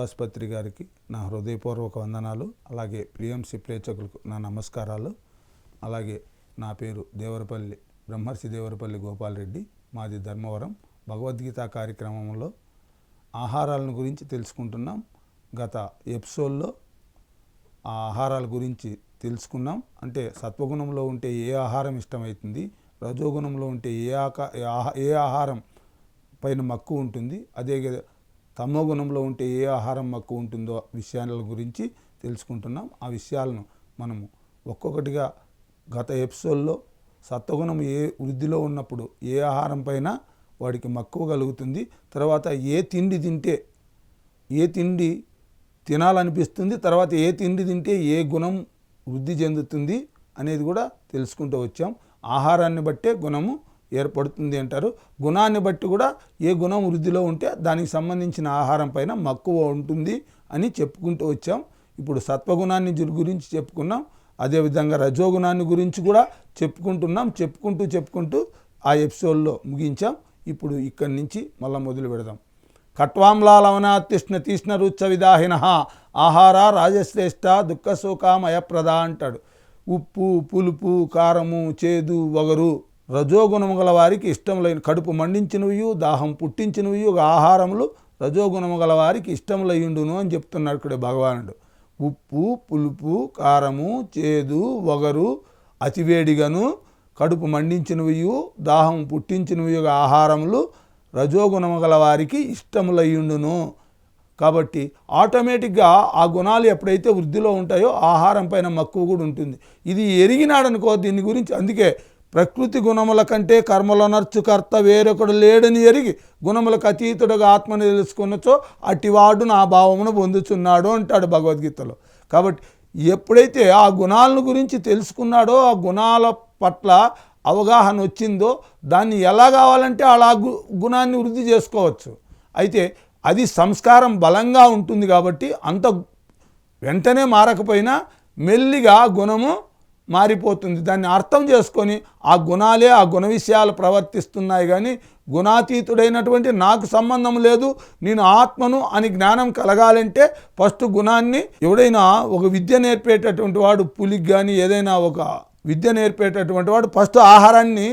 భరద్వాజపత్రి గారికి నా హృదయపూర్వక వందనాలు అలాగే ప్రియంసి ప్రేక్షకులకు నా నమస్కారాలు. అలాగే నా పేరు దేవరపల్లి బ్రహ్మర్షి దేవరపల్లి గోపాలరెడ్డి మాది ధర్మవరం. భగవద్గీత కార్యక్రమంలో ఆహారాలను గురించి తెలుసుకుంటున్నాం. గత ఎపిసోడ్లో ఆ ఆహారాల గురించి తెలుసుకున్నాం. అంటే సత్వగుణంలో ఉంటే ఏ ఆహారం ఇష్టమవుతుంది? రజోగుణంలో ఉంటే ఏ ఆకా ఏ ఆహా- ఏ ఆహారం పైన మక్కువ ఉంటుంది? అదే తమో గుణంలో ఉంటే ఏ ఆహారం మక్కువ ఉంటుందో విషయాల గురించి తెలుసుకుంటున్నాం. ఆ విషయాలను మనము ఒక్కొక్కటిగా గత ఎపిసోడ్లో సత్వగుణం ఏ వృద్ధిలో ఉన్నప్పుడు ఏ ఆహారం పైన వాడికి మక్కువ కలుగుతుంది తర్వాత ఏ తిండి తింటే ఏ తిండి తినాలనిపిస్తుంది తర్వాత ఏ తిండి తింటే ఏ గుణం వృద్ధి చెందుతుంది అనేది కూడా తెలుసుకుంటూ వచ్చాం. ఆహారాన్ని బట్టే గుణము ఏర్పడుతుంది అంటారు. గుణాన్ని బట్టి కూడా ఏ గుణం వృద్ధిలో ఉంటే దానికి సంబంధించిన ఆహారం పైన మక్కువ ఉంటుంది అని చెప్పుకుంటూ వచ్చాం. ఇప్పుడు సత్వగుణాన్ని గురించి చెప్పుకున్నాం. అదేవిధంగా రజోగుణాన్ని గురించి కూడా చెప్పుకుంటున్నాం. చెప్పుకుంటూ చెప్పుకుంటూ ఆ ఎపిసోడ్లో ముగించాం. ఇప్పుడు ఇక్కడి నుంచి మళ్ళీ మొదలు పెడదాం. కట్వాంలాలవనాతిష్ణ తీష్ణ రుచ్చ విదాహిన ఆహార రాజశ్రేష్ఠ దుఃఖ శోకామయప్రద అంటాడు. ఉప్పు పులుపు కారము చేదు వగరు రజోగుణము గల వారికి ఇష్టం లేని కడుపు మండించినవి దాహం పుట్టించినవి ఆహారములు రజోగుణము గల వారికి ఇష్టం లయ్యుండును అని చెప్తున్నాడు ఇక్కడ భగవానుడు. ఉప్పు పులుపు కారము చేదు వగరు అతివేడిగను కడుపు మండించినవి దాహం పుట్టించినవి ఆహారములు రజోగుణము గల వారికి ఇష్టములయ్యుండును కాబట్టి ఆటోమేటిక్గా ఆ గుణాలు ఎప్పుడైతే వృద్ధిలో ఉంటాయో ఆహారం పైన మక్కువ కూడా ఉంటుంది. ఇది ఎరిగినాడనుకో దీని గురించి అందుకే ప్రకృతి గుణముల కంటే కర్మల నర్చు కర్త వేరొకడు లేడని ఎరిగి గుణములకు అతీతుడుగా ఆత్మని తెలుసుకున్నచో అటివాడు నా భావమును పొందుచున్నాడు అంటాడు భగవద్గీతలో. కాబట్టి ఎప్పుడైతే ఆ గుణాలను గురించి తెలుసుకున్నాడో ఆ గుణాల పట్ల అవగాహన వచ్చిందో దాన్ని ఎలా కావాలంటే అలా గు గుణాన్ని వృద్ధి చేసుకోవచ్చు. అయితే అది సంస్కారం బలంగా ఉంటుంది కాబట్టి అంత వెంటనే మారకపోయినా మెల్లిగా గుణము మారిపోతుంది. దాన్ని అర్థం చేసుకొని ఆ గుణాలే ఆ గుణ విషయాలు ప్రవర్తిస్తున్నాయి కానీ గుణాతీతుడైనటువంటి నాకు సంబంధం లేదు నేను ఆత్మను అని జ్ఞానం కలగాలంటే ఫస్ట్ గుణాన్ని ఎవడైనా ఒక విద్య నేర్పేటటువంటి వాడు పులికి కానీ ఏదైనా ఒక విద్య నేర్పేటటువంటి వాడు ఫస్ట్ ఆహారాన్ని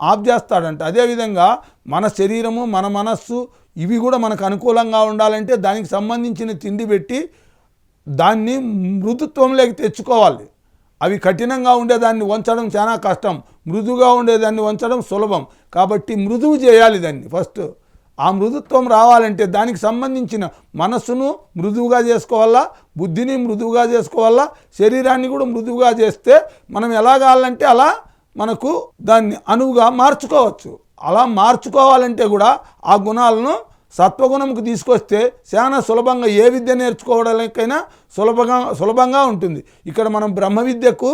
ఆఫ్ చేస్తాడంట. అదేవిధంగా మన శరీరము మన మనస్సు ఇవి కూడా మనకు అనుకూలంగా ఉండాలంటే దానికి సంబంధించిన తిండి పెట్టి దాన్ని మృదుత్వంలోకి తెచ్చుకోవాలి. అవి కఠినంగా ఉండేదాన్ని వంచడం చాలా కష్టం. మృదుగా ఉండేదాన్ని వంచడం సులభం. కాబట్టి మృదువు చేయాలి దాన్ని ఫస్ట్. ఆ మృదుత్వం రావాలంటే దానికి సంబంధించిన మనస్సును మృదువుగా చేసుకోవాలా? బుద్ధిని మృదువుగా చేసుకోవాలా? శరీరాన్ని కూడా మృదువుగా చేస్తే మనం ఎలా కావాలంటే అలా మనకు దాన్ని అనువుగా మార్చుకోవచ్చు. అలా మార్చుకోవాలంటే కూడా ఆ గుణాలను సత్వగుణంకు తీసుకొస్తే చాలా సులభంగా ఏ విద్య నేర్చుకోవడానికైనా సులభంగా సులభంగా ఉంటుంది. ఇక్కడ మనం బ్రహ్మ విద్యకు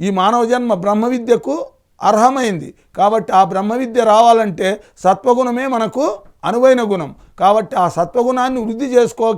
ఈ మానవ జన్మ బ్రహ్మ విద్యకు అర్హమైంది. కాబట్టి ఆ బ్రహ్మ విద్య రావాలంటే సత్వగుణమే మనకు అనువైన గుణం. కాబట్టి ఆ సత్వగుణాన్ని వృద్ధి చేసుకో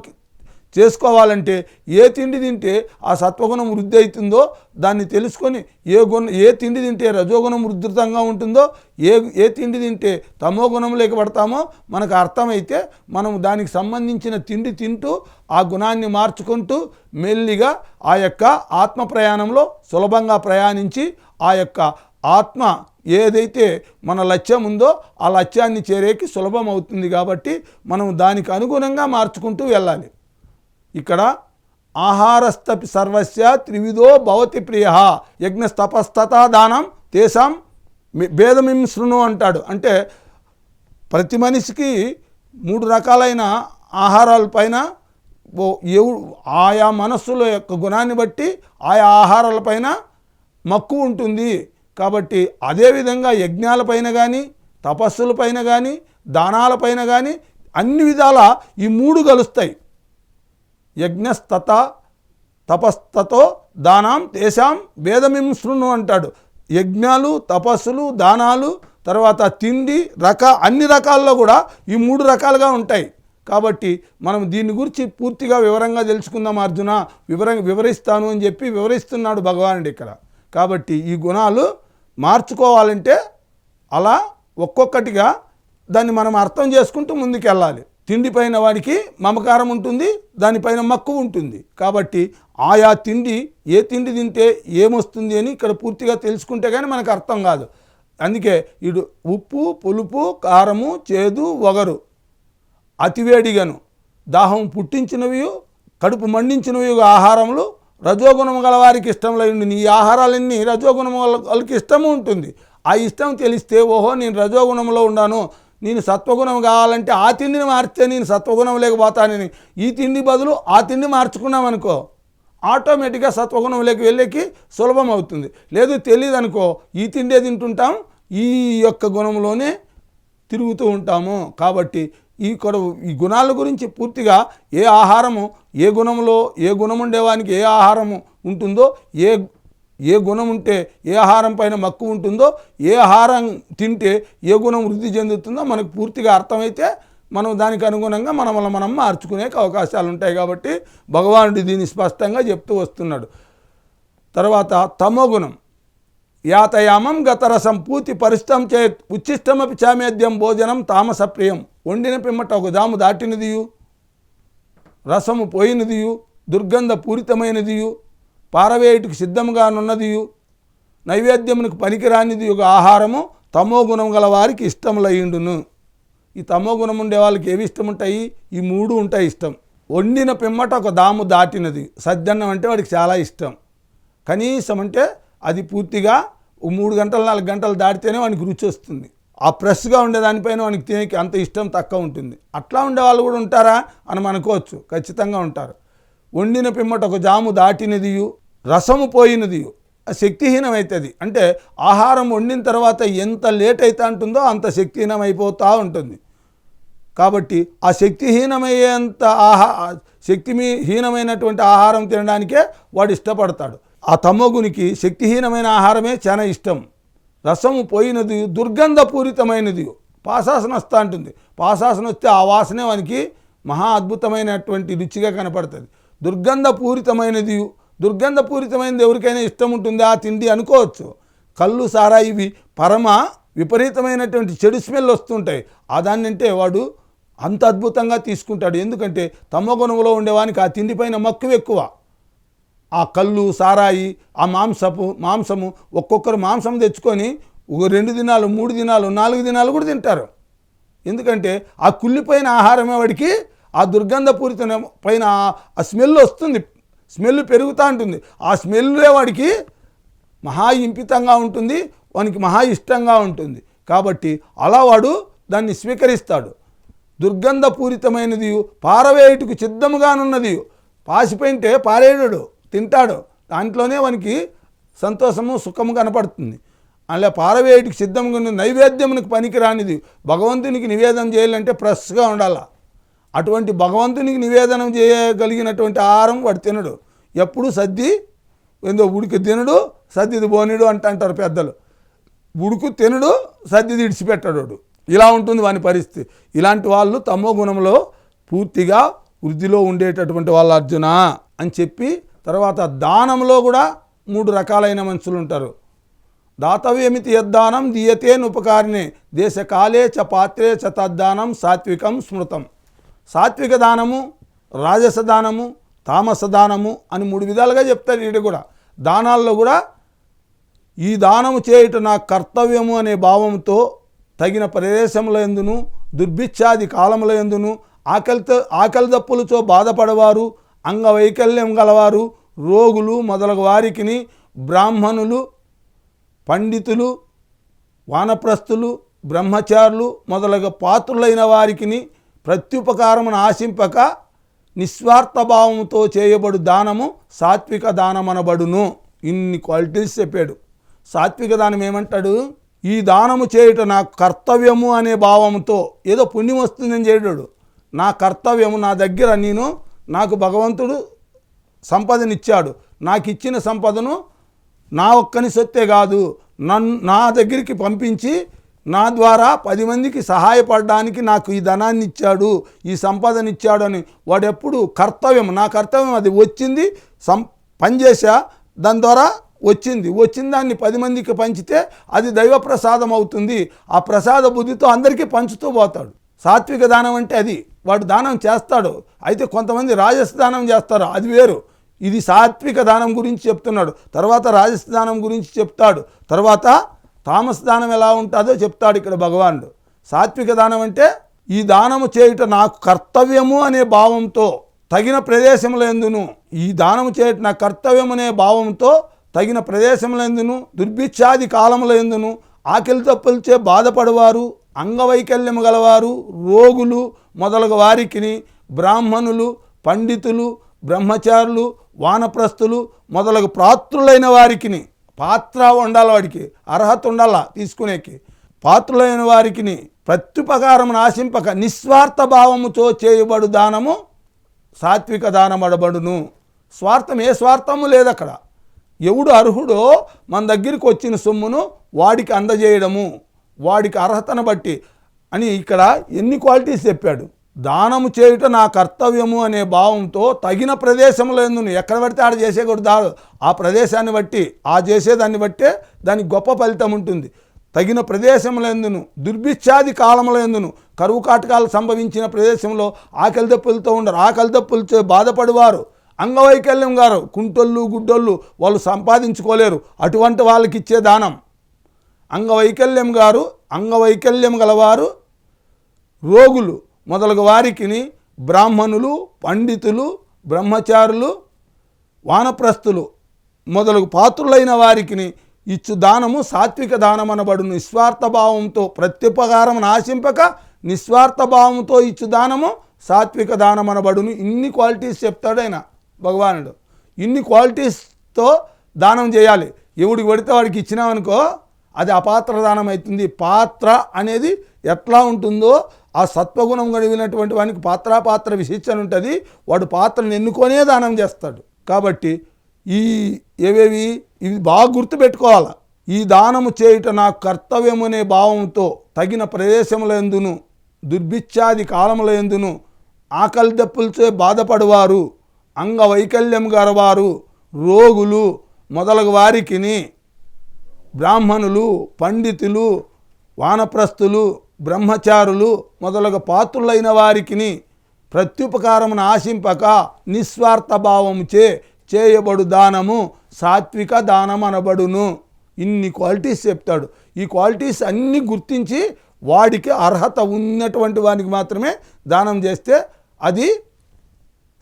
చేసుకోవాలంటే ఏ తిండి తింటే ఆ సత్వగుణం వృద్ధి అవుతుందో దాన్ని తెలుసుకొని ఏ గుణ ఏ తిండి తింటే రజోగుణం ఉధృతంగా ఉంటుందో ఏ ఏ తిండి తింటే తమో గుణంలోకి పడతామో మనకు అర్థమైతే మనం దానికి సంబంధించిన తిండి తింటూ ఆ గుణాన్ని మార్చుకుంటూ మెల్లిగా ఆ యొక్క ఆత్మ ప్రయాణంలో సులభంగా ప్రయాణించి ఆ యొక్క ఆత్మ ఏదైతే మన లక్ష్యం ఉందో ఆ లక్ష్యాన్ని చేరేకి సులభం అవుతుంది కాబట్టి మనం దానికి అనుగుణంగా మార్చుకుంటూ వెళ్ళాలి. ఇక్కడ ఆహారస్తపి సర్వస్య త్రివిధో భవతి ప్రియ. యజ్ఞస్తపస్తత దానం తేసాం భేదమిం శృణు అంటాడు. అంటే ప్రతి మనిషికి మూడు రకాలైన ఆహారాల పైన ఓ ఎవు ఆయా మనస్సుల యొక్క గుణాన్ని బట్టి ఆయా ఆహారాలపైన మక్కువ ఉంటుంది. కాబట్టి అదేవిధంగా యజ్ఞాలపైన కానీ తపస్సులపైన కానీ దానాలపైన కానీ అన్ని విధాల ఈ మూడు కలుస్తాయి. యజ్ఞస్తత తపస్తతో దానాం తేషాం భేదమిం శృణు అంటాడు. యజ్ఞాలు తపస్సులు దానాలు తర్వాత తిండి రక అన్ని రకాల్లో కూడా ఈ మూడు రకాలుగా ఉంటాయి. కాబట్టి మనం దీని గురించి పూర్తిగా వివరంగా తెలుసుకుందాం అర్జున. వివర వివరిస్తాను అని చెప్పి వివరిస్తున్నాడు భగవానుడు ఇక్కడ. కాబట్టి ఈ గుణాలు మార్చుకోవాలంటే అలా ఒక్కొక్కటిగా దాన్ని మనం అర్థం చేసుకుంటూ ముందుకెళ్ళాలి. తిండిపైన వాడికి మమకారం ఉంటుంది దానిపైన మక్కువ ఉంటుంది. కాబట్టి ఆయా తిండి ఏ తిండి తింటే ఏమొస్తుంది అని ఇక్కడ పూర్తిగా తెలుసుకుంటే కానీ మనకు అర్థం కాదు. అందుకే ఇడు ఉప్పు పులుపు కారము చేదు వగరు అతివేడిగను దాహం పుట్టించినవి కడుపు మండించినవి ఆహారములు. రజోగుణము గల వారికి ఇష్టంలో ఉండి ఈ ఆహారాలన్నీ రజోగుణము వాళ్ళకి ఇష్టము ఉంటుంది. ఆ ఇష్టం తెలిస్తే ఓహో నేను రజోగుణంలో ఉన్నాను. నేను సత్వగుణం కావాలంటే ఆ తిండిని మార్చితే నేను సత్వగుణం లేకపోతానని ఈ తిండి బదులు ఆ తిండి మార్చుకున్నాం అనుకో ఆటోమేటిక్గా సత్వగుణంలోకి వెళ్ళేకి సులభం అవుతుంది. లేదు తెలియదు అనుకో ఈ తిండే తింటుంటాం ఈ యొక్క గుణంలోనే తిరుగుతూ ఉంటాము. కాబట్టి ఈ కొడ ఈ గుణాల గురించి పూర్తిగా ఏ ఆహారము ఏ గుణంలో ఏ గుణం ఉండేవానికి ఏ ఆహారము ఉంటుందో ఏ ఏ గుణం ఉంటే ఏ ఆహారం పైన మక్కువ ఉంటుందో ఏ ఆహారం తింటే ఏ గుణం వృద్ధి చెందుతుందో మనకు పూర్తిగా అర్థమైతే మనం దానికి అనుగుణంగా మనం మనం మార్చుకునే అవకాశాలు ఉంటాయి కాబట్టి భగవానుడు దీన్ని స్పష్టంగా చెప్తూ వస్తున్నాడు. తర్వాత తమోగుణం యాతయామం గతరసం పూతి పరిష్టం చే ఉచ్చిష్టమపి చామేద్యం భోజనం తామసప్రియం వండిన పిమ్మట ఒక దాము దాటినదియు రసము పోయినదియు దుర్గంధ పూరితమైనదియు పారవేయుటికి నున్నది నైవేద్యమునకు పనికిరానిది ఒక ఆహారము తమో గుణం గల వారికి ఇష్టములయ్యుండును ఈ తమో గుణం ఉండే వాళ్ళకి ఏవి ఇష్టం ఉంటాయి ఈ మూడు ఉంటాయి ఇష్టం. వండిన పిమ్మట ఒక దాము దాటినది. సద్దన్నం అంటే వాడికి చాలా ఇష్టం. కనీసం అంటే అది పూర్తిగా మూడు గంటలు నాలుగు గంటలు దాటితేనే వానికి రుచి వస్తుంది. ఆ ఫ్రెష్గా ఉండే దానిపైన వానికి తినేకి అంత ఇష్టం తక్కువ ఉంటుంది. అట్లా ఉండే వాళ్ళు కూడా ఉంటారా? అని అనుకోవచ్చు. ఖచ్చితంగా ఉంటారు. వండిన పిమ్మట ఒక జాము దాటినదియు రసము పోయినదియు. శక్తిహీనమవుతుంది అంటే ఆహారం వండిన తర్వాత ఎంత లేట్ అయితే ఉంటుందో అంత శక్తిహీనం అయిపోతూ ఉంటుంది. కాబట్టి ఆ శక్తిహీనమయ్యేంత ఆహా శక్తి హీనమైనటువంటి ఆహారం తినడానికే వాడు ఇష్టపడతాడు. ఆ తమ్మగునికి శక్తిహీనమైన ఆహారమే చాలా ఇష్టం. రసము పోయినది దుర్గంధపూరితమైనది పాశాసన వస్తూ ఉంటుంది పాశాసన వస్తే ఆ వాసనే వానికి మహా అద్భుతమైనటువంటి రుచిగా కనపడుతుంది. దుర్గంధపూరితమైనది దుర్గంధపూరితమైనది ఎవరికైనా ఇష్టం ఉంటుంది? ఆ తిండి అనుకోవచ్చు. కళ్ళు సారా ఇవి పరమ విపరీతమైనటువంటి చెడు స్మెల్ వస్తుంటాయి. ఆ దాన్ని అంటే వాడు అంత అద్భుతంగా తీసుకుంటాడు. ఎందుకంటే తమ ఉండేవానికి ఆ తిండిపైన మక్కువ ఎక్కువ. ఆ కళ్ళు సారాయి ఆ మాంసపు మాంసము ఒక్కొక్కరు మాంసం తెచ్చుకొని ఒక రెండు దినాలు మూడు దినాలు నాలుగు దినాలు కూడా తింటారు. ఎందుకంటే ఆ కుళ్ళిపోయిన ఆహారమే వాడికి ఆ దుర్గంధపూరిత పైన ఆ- స్మెల్ వస్తుంది. స్మెల్ పెరుగుతూ ఉంటుంది ఆ స్మెల్లే వాడికి మహా ఇంపితంగా ఉంటుంది. వానికి మహా ఇష్టంగా ఉంటుంది. కాబట్టి అలా వాడు దాన్ని స్వీకరిస్తాడు. దుర్గంధపూరితమైనది పారవేయుటకు సిద్ధముగానున్నది. పాసిపోయింటే పారేయడు తింటాడు. దాంట్లోనే వానికి సంతోషము సుఖము కనపడుతుంది. అలా పారవేయుటికి సిద్ధంగా ఉన్న నైవేద్యమునికి పనికిరానిది. భగవంతునికి నివేదన చేయాలంటే ఫ్రెష్గా ఉండాల? అటువంటి భగవంతునికి నివేదనం చేయగలిగినటువంటి ఆహారం వాడు తినడు. ఎప్పుడు సద్ది ఏందో ఉడికి తినడు సద్దిది బోనిడు అంట అంటారు పెద్దలు. ఉడుకు తినడు సద్దిది ఇడిచిపెట్టాడు ఇలా ఉంటుంది వాని పరిస్థితి. ఇలాంటి వాళ్ళు తమో గుణంలో పూర్తిగా వృద్ధిలో ఉండేటటువంటి వాళ్ళ అర్జున అని చెప్పి తర్వాత దానంలో కూడా మూడు రకాలైన మనుషులు ఉంటారు. దాతవ్యమితి యద్దానం దీయతే ఉపకారిణే దేశకాలే చ పాత్రే చ తద్దానం సాత్వికం స్మృతం. సాత్విక దానము రాజస దానము తామస దానము అని మూడు విధాలుగా చెప్తారు ఈడ కూడా. దానాల్లో కూడా ఈ దానము చేయుట నా కర్తవ్యము అనే భావంతో తగిన ప్రదేశంలో ఎందును దుర్భిక్షాది కాలముల ఎందును ఆకలితో ఆకలి దప్పులతో బాధపడవారు అంగవైకల్యం గలవారు రోగులు మొదలగు వారికిని బ్రాహ్మణులు పండితులు వానప్రస్థులు బ్రహ్మచారులు మొదలగు పాత్రులైన వారికిని ప్రత్యుపకారమును ఆశింపక నిస్వార్థ భావంతో చేయబడు దానము సాత్విక దానమనబడును. ఇన్ని క్వాలిటీస్ చెప్పాడు. సాత్విక దానం ఏమంటాడు? ఈ దానము చేయుట నా కర్తవ్యము అనే భావంతో ఏదో పుణ్యం వస్తుందని చేయడాడు నా కర్తవ్యము నా దగ్గర నేను నాకు భగవంతుడు సంపదనిచ్చాడు. నాకు ఇచ్చిన సంపదను నా ఒక్కని సొత్తే కాదు. నన్ను నా దగ్గరికి పంపించి నా ద్వారా పది మందికి సహాయపడడానికి నాకు ఈ ధనాన్ని ఇచ్చాడు ఈ సంపదను ఇచ్చాడు అని వాడెప్పుడు కర్తవ్యం నా కర్తవ్యం అది వచ్చింది సం పనిచేసా దాని ద్వారా వచ్చింది. వచ్చిన దాన్ని పది మందికి పంచితే అది దైవ ప్రసాదం అవుతుంది. ఆ ప్రసాద బుద్ధితో అందరికీ పంచుతూ పోతాడు. సాత్విక దానం అంటే అది. వాడు దానం చేస్తాడు. అయితే కొంతమంది రాజస్ దానం చేస్తారు. అది వేరు. ఇది సాత్విక దానం గురించి చెప్తున్నాడు. తర్వాత రాజస దానం గురించి చెప్తాడు. తర్వాత తామస దానం ఎలా ఉంటుందో చెప్తాడు ఇక్కడ భగవానుడు. సాత్విక దానం అంటే ఈ దానము చేయుట నాకు కర్తవ్యము అనే భావంతో తగిన ప్రదేశముల ఎందును ఈ దానము చేయుట నా కర్తవ్యం అనే భావంతో తగిన ప్రదేశముల ఎందును దుర్భిక్షాది కాలముల ఎందును ఆకలి తప్పులచే బాధపడవారు అంగవైకల్యము గలవారు రోగులు మొదలగు వారికిని బ్రాహ్మణులు పండితులు బ్రహ్మచారులు వానప్రస్తులు మొదలగు ప్రాత్రులైన వారికిని. పాత్ర ఉండాలి వాడికి అర్హత ఉండాలా తీసుకునేకి. పాత్రలైన వారికిని ప్రత్యుపకారం ఆశింపక నిస్వార్థ భావముతో చేయబడు దానము సాత్విక దానమడబడును. స్వార్థం ఏ స్వార్థము లేదు అక్కడ ఎవడు అర్హుడో మన దగ్గరికి వచ్చిన సొమ్మును వాడికి అందజేయడము. వాడికి అర్హతను బట్టి అని ఇక్కడ ఎన్ని క్వాలిటీస్ చెప్పాడు. దానము చేయుట నా కర్తవ్యము అనే భావంతో తగిన ప్రదేశంలో ఎందును ఎక్కడ పడితే ఆడ చేసేకూడదు. ఆ ప్రదేశాన్ని బట్టి ఆ చేసేదాన్ని బట్టే దానికి గొప్ప ఫలితం ఉంటుంది. తగిన ప్రదేశంలో ఎందును దుర్భిక్షాది కాలంలో ఎందును కరువు కాటకాలు సంభవించిన ప్రదేశంలో ఆకలి దప్పులతో ఉండరు ఆకలి దప్పులతో బాధపడేవారు. అంగవైకల్యం గారు కుంటోళ్ళు గుడ్డోళ్ళు వాళ్ళు సంపాదించుకోలేరు. అటువంటి వాళ్ళకి ఇచ్చే దానం. అంగవైకల్యం గారు అంగవైకల్యం గలవారు రోగులు. మొదలగు వారికిని బ్రాహ్మణులు పండితులు బ్రహ్మచారులు వానప్రస్థులు మొదలగు పాత్రులైన వారికిని ఇచ్చు దానము సాత్విక దానం అనబడు నిస్వార్థ భావంతో ప్రత్యుపకారం ఆశింపక నిస్వార్థ భావంతో ఇచ్చు దానము సాత్విక దానమనబడును. ఇన్ని క్వాలిటీస్ చెప్తాడు ఆయన భగవానుడు. ఇన్ని క్వాలిటీస్తో దానం చేయాలి. ఎవడికి పడితే వాడికి ఇచ్చినామనుకో అది అపాత్ర దానం అవుతుంది పాత్ర అనేది ఎట్లా ఉంటుందో ఆ సత్వగుణం కలిగినటువంటి వానికి పాత్రాపాత్ర విశిష్టన ఉంటుంది. వాడు పాత్రను ఎన్నుకొనే దానం చేస్తాడు. కాబట్టి ఈ ఏవేవి? ఇవి బాగా గుర్తుపెట్టుకోవాలి. ఈ దానము చేయుట నా కర్తవ్యమనే భావంతో తగిన ప్రదేశముల ఎందును దుర్భిక్షాది కాలముల ఎందును ఆకలి దప్పులచే బాధపడువారు అంగవైకల్యం గలవారు రోగులు మొదలగు వారికిని బ్రాహ్మణులు పండితులు వానప్రస్థులు బ్రహ్మచారులు మొదలగు పాత్రులైన వారికిని ప్రత్యుపకారమును ఆశింపక నిస్వార్థ భావముచే చేయబడు దానము సాత్విక దానం అనబడును ఇన్ని క్వాలిటీస్ చెప్తాడు. ఈ క్వాలిటీస్ అన్నీ గుర్తించి వాడికి అర్హత ఉన్నటువంటి వానికి మాత్రమే దానం చేస్తే అది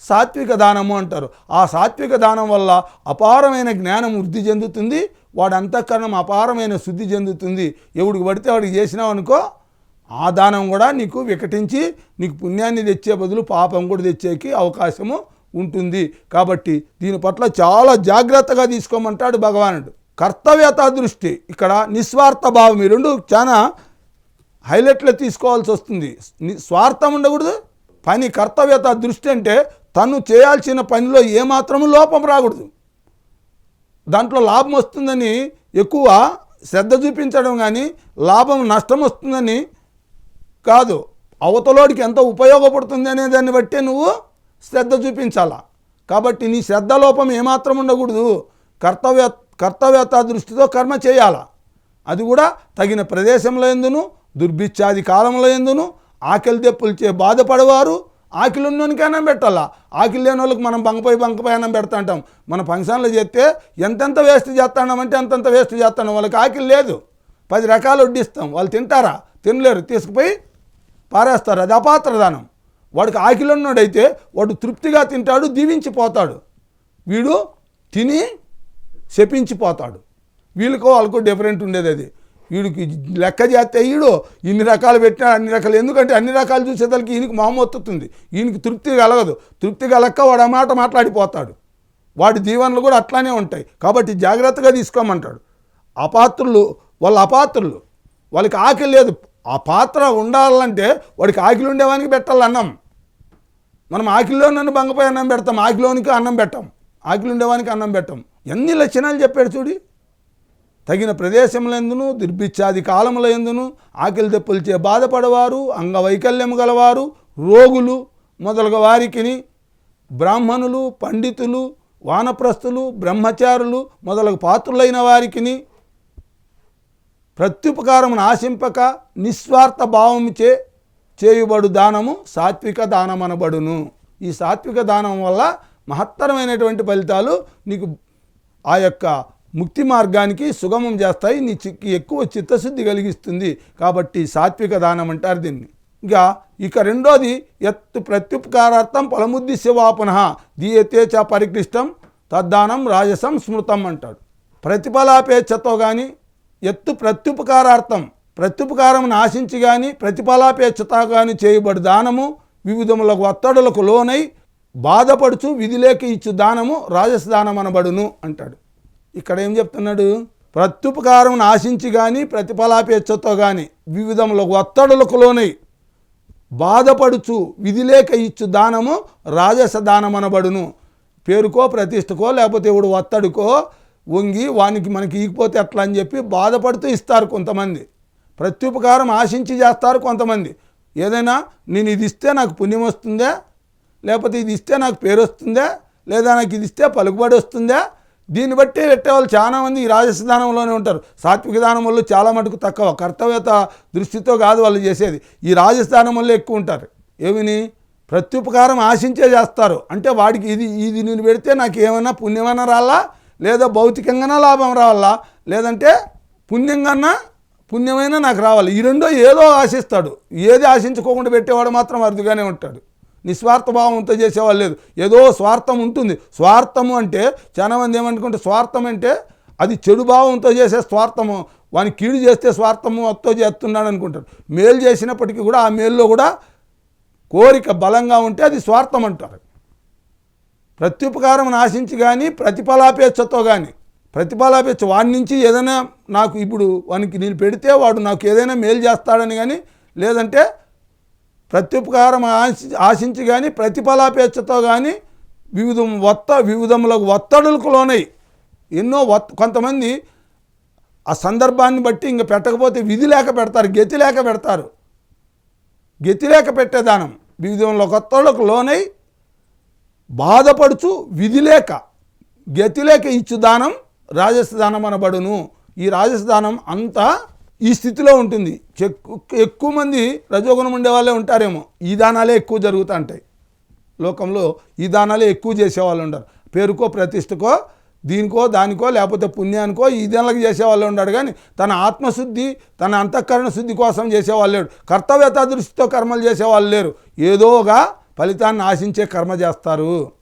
సాత్విక దానము అంటారు. ఆ సాత్విక దానం వల్ల అపారమైన జ్ఞానం వృద్ధి చెందుతుంది. వాడి అంతఃకరణం అపారమైన శుద్ధి చెందుతుంది. ఎవడికి పడితే వాడికి చేసినావు అనుకో ఆ దానం కూడా నీకు వికటించి నీకు పుణ్యాన్ని తెచ్చే బదులు పాపం కూడా తెచ్చేకి అవకాశము ఉంటుంది. కాబట్టి దీని పట్ల చాలా జాగ్రత్తగా తీసుకోమంటాడు భగవానుడు. కర్తవ్యత దృష్టి. ఇక్కడ నిస్వార్థ భావం ఈ రెండు చాలా హైలైట్లో తీసుకోవాల్సి వస్తుంది. ని- స్వార్థం ఉండకూడదు. పని కర్తవ్యత దృష్టి అంటే తను చేయాల్సిన పనిలో ఏమాత్రము లోపం రాకూడదు. దాంట్లో లాభం వస్తుందని ఎక్కువ శ్రద్ధ చూపించడం కానీ లాభం నష్టం వస్తుందని కాదు అవతలోడికి ఎంత ఉపయోగపడుతుంది అనే దాన్ని బట్టే నువ్వు శ్రద్ధ చూపించాలా. కాబట్టి నీ శ్రద్ధ లోపం ఏమాత్రం ఉండకూడదు. కర్తవ్య కర్తవ్యత దృష్టితో కర్మ చేయాల. అది కూడా తగిన ప్రదేశంలో ఎందును? దుర్భిచ్ఛాది కాలంలో ఎందును? ఆకలి దెప్పులచే బాధపడేవారు ఆకలి ఉన్నోనికైనా పెట్టాలా? ఆకలి లేని వాళ్ళకి మనం బంకపోయి బంకపై అన్నం పెడతా మన ఫంక్షన్లో చేస్తే ఎంతెంత వేస్ట్ చేస్తామంటే అంతంత వేస్ట్ చేస్తాం వాళ్ళకి ఆకలి లేదు. పది రకాలు వడ్డిస్తాం. వాళ్ళు తింటారా? తినలేరు. తీసుకుపోయి పారేస్తారు అది అపాత్ర దానం వాడికి ఆకలి వాడు తృప్తిగా తింటాడు దీవించిపోతాడు. వీడు తిని శపించిపోతాడు. వీళ్ళకో వాళ్ళకో డిఫరెంట్ ఉండేది అది. వీడికి లెక్క చేస్తే వీడు ఇన్ని రకాలు పెట్టినా అన్ని రకాలు ఎందుకంటే అన్ని రకాలు చూసేదానికి ఈయనకి మామొత్తుంది ఈయనకి తృప్తి కలగదు. తృప్తి కలక్క వాడు ఆ మాట మాట్లాడిపోతాడు. వాడి దీవెనలు కూడా అట్లానే ఉంటాయి. కాబట్టి జాగ్రత్తగా తీసుకోమంటాడు. అపాత్రులు వాళ్ళ అపాత్రులు. వాళ్ళకి ఆకలి లేదు. ఆ పాత్ర ఉండాలంటే వాడికి ఆకలి ఉండేవానికి పెట్టాలి అన్నం. మనం ఆకిల్లో నన్ను బంగపోయి అన్నం పెడతాం ఆకిలోనికి అన్నం పెట్టాం ఆకిలి ఉండేవానికి అన్నం పెట్టాం. ఎన్ని లక్షణాలు చెప్పాడు చూడి. తగిన ప్రదేశములందును దుర్భిక్షాది కాలముల ఎందును ఆకలి దెప్పులచే బాధపడవారు అంగవైకల్యము గలవారు రోగులు మొదలగు వారికిని బ్రాహ్మణులు పండితులు వానప్రస్థులు బ్రహ్మచారులు మొదలగు పాత్రులైన వారికిని ప్రత్యుపకారమును ఆశింపక నిస్వార్థ భావముచే చేయుబడు దానము సాత్విక దానమనబడును. ఈ సాత్విక దానం వల్ల మహత్తరమైనటువంటి ఫలితాలు నీకు ఆ యొక్క ముక్తి మార్గానికి సుగమం చేస్తాయి. నీ చిక్కి ఎక్కువ చిత్తశుద్ధి కలిగిస్తుంది. కాబట్టి సాత్విక దానం అంటారు దీన్ని. ఇంకా ఇక రెండోది ఎత్తు ప్రత్యుపకారార్థం ఫలముద్ది శివాపునః దీయతే చ పరిక్లిష్టం తద్దానం రాజసం స్మృతం అంటాడు. ప్రతిఫలాపేచ్ఛతో కానీ ఎత్తు ప్రత్యుపకారార్థం. ప్రత్యుపకారం ఆశించి కానీ ప్రతిఫలాపేక్షత కానీ చేయబడి దానము వివిధములకు ఒత్తడులకు లోనై బాధపడుచు విధిలేక ఇచ్చు దానము రాజస దానం అనబడును అంటాడు. ఇక్కడ ఏం చెప్తున్నాడు? ప్రత్యుపకారమును ఆశించి కానీ ప్రతిఫలాపేక్షతో కానీ వివిధములకు ఒత్తడులకు లోనై బాధపడుచు విధిలేక ఇచ్చు దానము రాజస దానమనబడును పేరుకో ప్రతిష్టకో లేకపోతే ఇప్పుడు ఒత్తడికో వంగి వానికి మనకి ఈగిపోతే ఎట్లా అని చెప్పి బాధపడుతూ ఇస్తారు కొంతమంది. ప్రత్యుపకారం ఆశించి చేస్తారు కొంతమంది. ఏదైనా నేను ఇది ఇస్తే నాకు పుణ్యం వస్తుందే లేకపోతే ఇది ఇస్తే నాకు పేరు వస్తుందే లేదా నాకు ఇది ఇస్తే పలుకుబడి వస్తుందా దీన్ని బట్టి పెట్టేవాళ్ళు చాలామంది ఈ రాజస్థానంలోనే ఉంటారు. సాత్విక దానం వల్ల చాలా మటుకు తక్కువ కర్తవ్యత దృష్టితో కాదు వాళ్ళు చేసేది. ఈ రాజస్థానం వల్ల ఎక్కువ ఉంటారు. ఏమిని? ప్రత్యుపకారం ఆశించే చేస్తారు. అంటే వాడికి ఇది ఇది నేను పెడితే నాకు ఏమైనా పుణ్యమైనా రాలా? లేదా భౌతికంగానే లాభం రావాలా? లేదంటే పుణ్యంగానా? పుణ్యమైనా నాకు రావాలి. ఈ రెండో ఏదో ఆశిస్తాడు. ఏది ఆశించుకోకుండా పెట్టేవాడు మాత్రం అరుదుగానే ఉంటాడు. నిస్వార్థ భావంతో చేసేవాళ్ళు లేదు. ఏదో స్వార్థం ఉంటుంది. స్వార్థము అంటే చాలా మంది ఏమనుకుంటే స్వార్థం అంటే అది చెడు భావంతో చేసే స్వార్థము. వాని కీడు చేస్తే స్వార్థము అత్తో చేస్తున్నాడు అనుకుంటారు మేలు చేసినప్పటికీ కూడా ఆ మేలులో కూడా కోరిక బలంగా ఉంటే అది స్వార్థం అంటారు. ప్రత్యుపకారం ఆశించి కానీ ప్రతిఫలాపేక్షతో కానీ ప్రతిఫలాపేక్ష వాడి నుంచి ఏదైనా నాకు ఇప్పుడు వానికి నేను పెడితే వాడు నాకు ఏదైనా మేలు చేస్తాడని కానీ లేదంటే ప్రత్యుపకారం ఆశి ఆశించి కానీ ప్రతిఫలాపేక్షతో కానీ వివిధ ఒత్త వివిధములకు ఒత్తడులకు లోనై ఎన్నో వత్ కొంతమంది ఆ సందర్భాన్ని బట్టి ఇంక పెట్టకపోతే విధి లేక పెడతారు గతి లేక పెడతారు. గతి లేక పెట్టేదానం వివిధంలో ఒత్తడులకు లోనై బాధపడుచు విధిలేక గతిలేక ఇచ్చు దానం రాజస్థానం అనబడును. ఈ రాజస్థానం అంతా ఈ స్థితిలో ఉంటుంది. చెక్కు- ఎక్కువ మంది రజోగుణం ఉండేవాళ్ళే ఉంటారేమో. ఈ దానాలే ఎక్కువ జరుగుతూ ఉంటాయి. లోకంలో ఈ దానాలే ఎక్కువ చేసేవాళ్ళు ఉండరు. పేరుకో ప్రతిష్టకో దీనికో దానికో లేకపోతే పుణ్యానికో ఈ దానికి చేసేవాళ్ళు ఉన్నాడు కానీ తన ఆత్మశుద్ధి తన అంతఃకరణ శుద్ధి కోసం చేసేవాళ్ళు లేడు కర్తవ్యత దృష్టితో కర్మలు చేసేవాళ్ళు లేరు. ఏదోగా ఫలితాన్ని ఆశించే కర్మ చేస్తారు.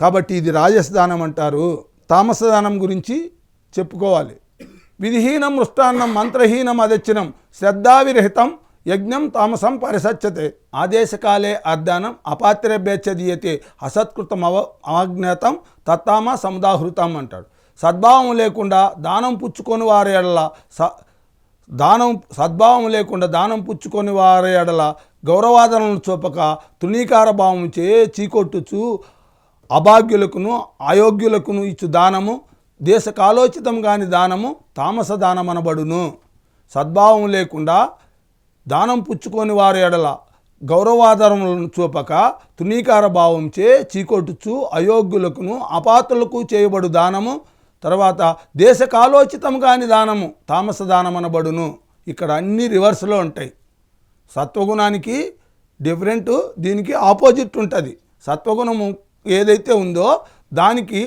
కాబట్టి ఇది రాజసదానం అంటారు. తామసదానం గురించి చెప్పుకోవాలి. విధిహీనం మృష్టాన్నం మంత్రహీనం అదచ్చినం శ్రద్ధావిరహితం యజ్ఞం తామసం పరిసచ్చతే ఆదేశకాలే అర్ధానం అపాత్రభ్యచ్చ దీయతే అసత్కృతం అవ అవజ్ఞాతం తత్తామ సముదాహృతం అంటాడు. సద్భావం లేకుండా దానం పుచ్చుకొని వారి ఎడల స దానం సద్భావం లేకుండా దానం పుచ్చుకొని వారి ఎడల గౌరవాదనలను చూపక తృణీకార భావం చే చీకొట్టుచు అభాగ్యులకును అయోగ్యులకును ఇచ్చు దానము దేశ కాలోచితం కాని దానము తామస దానమనబడును. సద్భావం లేకుండా దానం పుచ్చుకొని వారి ఎడల గౌరవాధారములను చూపక తృణీకార భావంచే చీకొట్టుచు అయోగ్యులకును అపాత్రులకు చేయబడు దానము తర్వాత దేశ కాలోచితం కాని దానము తామస దానమనబడును ఇక్కడ అన్ని రివర్స్లో ఉంటాయి. సత్వగుణానికి డిఫరెంట్ దీనికి ఆపోజిట్ ఉంటుంది. సత్వగుణము ఏదైతే ఉందో దానికి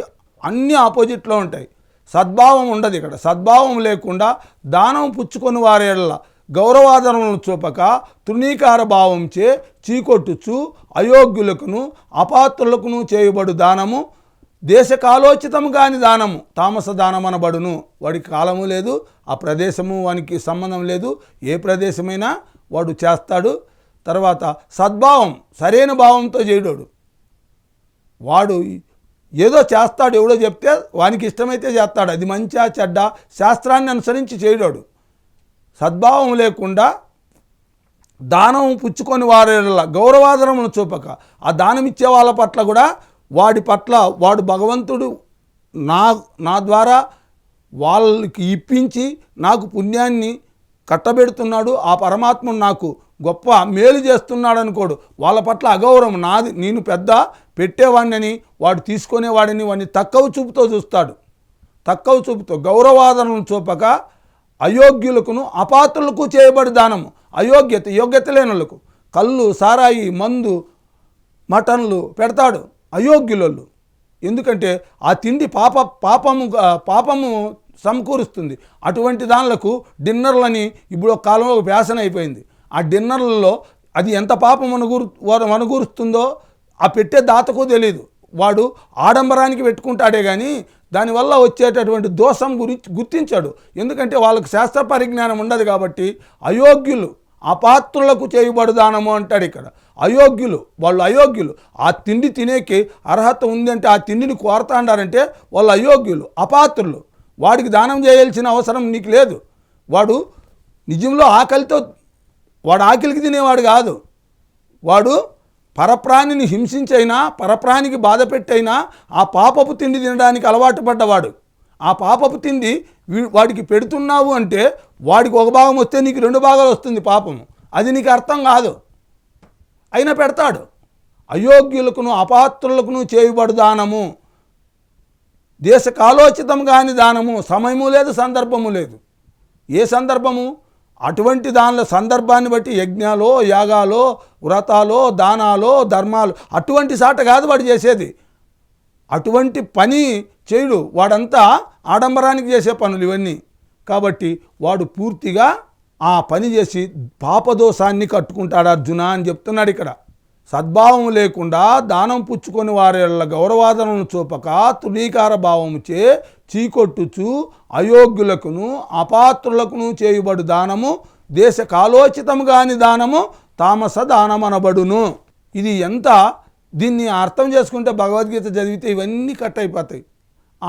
అన్ని ఆపోజిట్లో ఉంటాయి. సద్భావం ఉండదు ఇక్కడ. సద్భావం లేకుండా దానం పుచ్చుకొని వారేళ్ళ గౌరవాదనలను చూపక తృణీకార భావంచే చీకొట్టుచు అయోగ్యులకును అపాత్రులకును చేయబడు దానము దేశ కాలోచితం కాని దానము. తామస దానమనబడును. వాడికి కాలము లేదు ఆ ప్రదేశము వానికి సంబంధం లేదు. ఏ ప్రదేశమైనా వాడు చేస్తాడు. తర్వాత సద్భావం సరైన భావంతో చేయడాడు. వాడు ఏదో చేస్తాడు ఎవడో చెప్తే వానికి ఇష్టమైతే చేస్తాడు. అది మంచా చెడ్డ శాస్త్రాన్ని అనుసరించి చేయడాడు. సద్భావం లేకుండా దానం పుచ్చుకొని వారి గౌరవాదరమును చూపక ఆ దానం ఇచ్చే వాళ్ళ పట్ల కూడా వాడి పట్ల వాడు భగవంతుడు నా నా ద్వారా వాళ్ళకి ఇప్పించి నాకు పుణ్యాన్ని కట్టబెడుతున్నాడు. ఆ పరమాత్ముడు నాకు గొప్ప మేలు చేస్తున్నాడు అనుకోడు వాళ్ళ పట్ల అగౌరవం నాది. నేను పెద్ద పెట్టేవాడిని వాడు తీసుకునేవాడిని వాడిని తక్కువ చూపుతో చూస్తాడు. తక్కువ చూపుతో గౌరవాదనను చూపక అయోగ్యులకును అపాత్రులకు చేయబడి దానము. అయోగ్యత యోగ్యత లేనులకు కళ్ళు సారాయి మందు మటన్లు పెడతాడు. అయోగ్యులు ఎందుకంటే ఆ తిండి పాప పాపము పాపము సమకూరుస్తుంది. అటువంటి దానిలకు డిన్నర్లని ఇప్పుడు ఒక కాలంలో వ్యాసన అయిపోయింది. ఆ డిన్నర్లలో అది ఎంత పాపం అనుగురు అనుగూరుస్తుందో ఆ పెట్టే దాతకు తెలియదు వాడు ఆడంబరానికి పెట్టుకుంటాడే కానీ దానివల్ల వచ్చేటటువంటి దోషం గురించి గుర్తించాడు. ఎందుకంటే వాళ్ళకు శాస్త్ర పరిజ్ఞానం ఉండదు కాబట్టి అయోగ్యులు అపాత్రులకు చేయబడు దానము అంటాడు ఇక్కడ. అయోగ్యులు వాళ్ళు అయోగ్యులు. ఆ తిండి తినేకి అర్హత ఉందంటే ఆ తిండిని కోరతాండారంటే వాళ్ళు అయోగ్యులు అపాత్రులు. వాడికి దానం చేయాల్సిన అవసరం నీకు లేదు. వాడు నిజంలో ఆకలితో వాడు ఆకలికి తినేవాడు కాదు. వాడు పరప్రాణిని హింసించైనా పరప్రాణికి బాధ పెట్టైనా ఆ పాపపు తిండి తినడానికి అలవాటు పడ్డవాడు. ఆ పాపపు తిండి వీ- వాడికి పెడుతున్నావు అంటే వాడికి ఒక భాగం వస్తే నీకు రెండు భాగాలు వస్తుంది పాపము. అది నీకు అర్థం కాదు. అయినా పెడతాడు. అయోగ్యులకును అపాత్రులకును చేయబడు దానము. దేశ కాలోచితం కాని దానము. సమయము లేదు సందర్భము లేదు. ఏ సందర్భము? అటువంటి దానిలో సందర్భాన్ని బట్టి యజ్ఞాలో యాగాలో వ్రతాలో దానాలో ధర్మాలు అటువంటి సాట కాదు వాడు చేసేది. అటువంటి పని చేయడు. వాడంతా ఆడంబరానికి చేసే పనులు ఇవన్నీ. కాబట్టి వాడు పూర్తిగా ఆ పని చేసి పాపదోషాన్ని కట్టుకుంటాడు అర్జున అని చెప్తున్నాడు ఇక్కడ. సద్భావం లేకుండా దానం పుచ్చుకొని వారి గౌరవాదనను చూపక తృణీకార భావముచే చీకొట్టుచు అయోగ్యులకును అపాత్రులకును చేయబడు దానము దేశ కాలోచితము కాని దానము తామస దానమనబడును. ఇది ఎంత? దీన్ని అర్థం చేసుకుంటే భగవద్గీత చదివితే ఇవన్నీ కట్ అయిపోతాయి.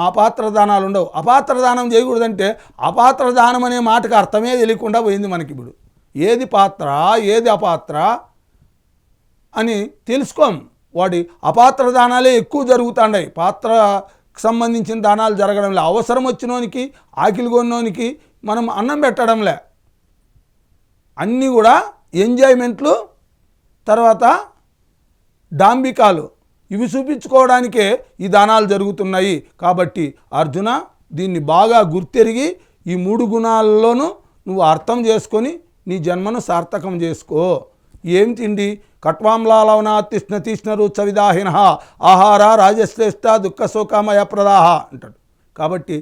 అపాత్ర దానాలు ఉండవు అపాత్ర దానం చేయకూడదంటే అపాత్ర దానం అనే మాటకు అర్థమే తెలియకుండా పోయింది మనకి ఇప్పుడు. ఏది పాత్ర ఏది అపాత్ర అని తెలుసుకోం. వాడి అపాత్ర దానాలే ఎక్కువ జరుగుతుంటాయి పాత్రకు సంబంధించిన దానాలు జరగడంలే. అవసరం వచ్చినోనికి ఆకిలి కొన్నోనికి మనం అన్నం పెట్టడంలే. అన్నీ కూడా ఎంజాయ్మెంట్లు తర్వాత డాంబికాలు. ఇవి చూపించుకోవడానికే ఈ దానాలు జరుగుతున్నాయి. కాబట్టి అర్జున దీన్ని బాగా గుర్తెరిగి ఈ మూడు గుణాలలోనూ నువ్వు అర్థం చేసుకొని నీ జన్మను సార్థకం చేసుకో. ఏం తిండి? కట్వాంలాలవనా తిష్ణ తీష్ణ రుచవిదాహిన. ఆహార రాజశ్రేష్ఠ దుఃఖ శోకామయ ప్రదాహ అంటాడు. కాబట్టి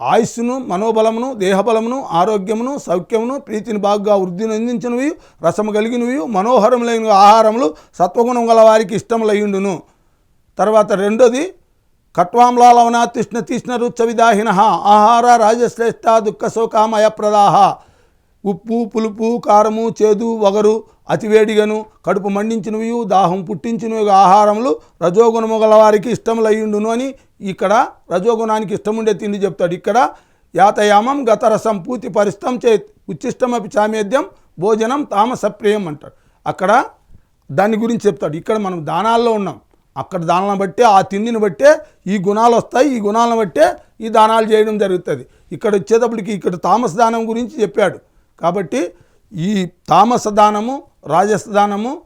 ఆయుస్సును మనోబలమును దేహబలమును ఆరోగ్యమును సౌఖ్యమును ప్రీతిని బాగా వృద్ధిని అందించినవి రసము కలిగినవి మనోహరములైన ఆహారములు సత్వగుణం గల వారికి ఇష్టములయ్యుండును తర్వాత రెండోది కట్వాంలాలవన తిష్ణ తీష్ణ రుచ్చవిదాహిన ఆహార రాజశ్రేష్ట దుఃఖ శోకామయ ప్రదాహ. ఉప్పు పులుపు కారము చేదు వగరు అతివేడిగను కడుపు మండించినవి దాహం పుట్టించినవి ఆహారములు రజోగుణము గలవారికి ఇష్టములయ్యుండును అని ఇక్కడ రజోగుణానికి ఇష్టముండే తిండి చెప్తాడు. ఇక్కడ యాతయామం గతరసం పూతి పరిష్టం చే ఉచ్చిష్టమపి చామేద్యం భోజనం తామసప్రియం అంటాడు. అక్కడ దాని గురించి చెప్తాడు. ఇక్కడ మనం దానాల్లో ఉన్నాం. అక్కడ దానాలను బట్టే ఆ తిండిని బట్టే ఈ గుణాలు వస్తాయి ఈ గుణాలను బట్టే ఈ దానాలు చేయడం జరుగుతుంది. ఇక్కడ వచ్చేటప్పటికి ఇక్కడ తామస దానం గురించి చెప్పాడు. కాబట్టి ఈ తామస దానము రాజస దానము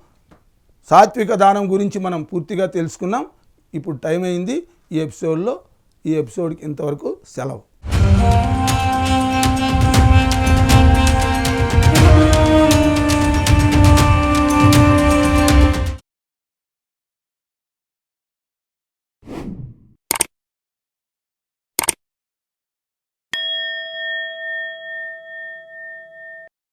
సాత్విక దానం గురించి మనం పూర్తిగా తెలుసుకున్నాం. ఇప్పుడు టైం అయింది. ఈ ఎపిసోడ్లో ఈ ఎపిసోడ్కి ఇంతవరకు సెలవు.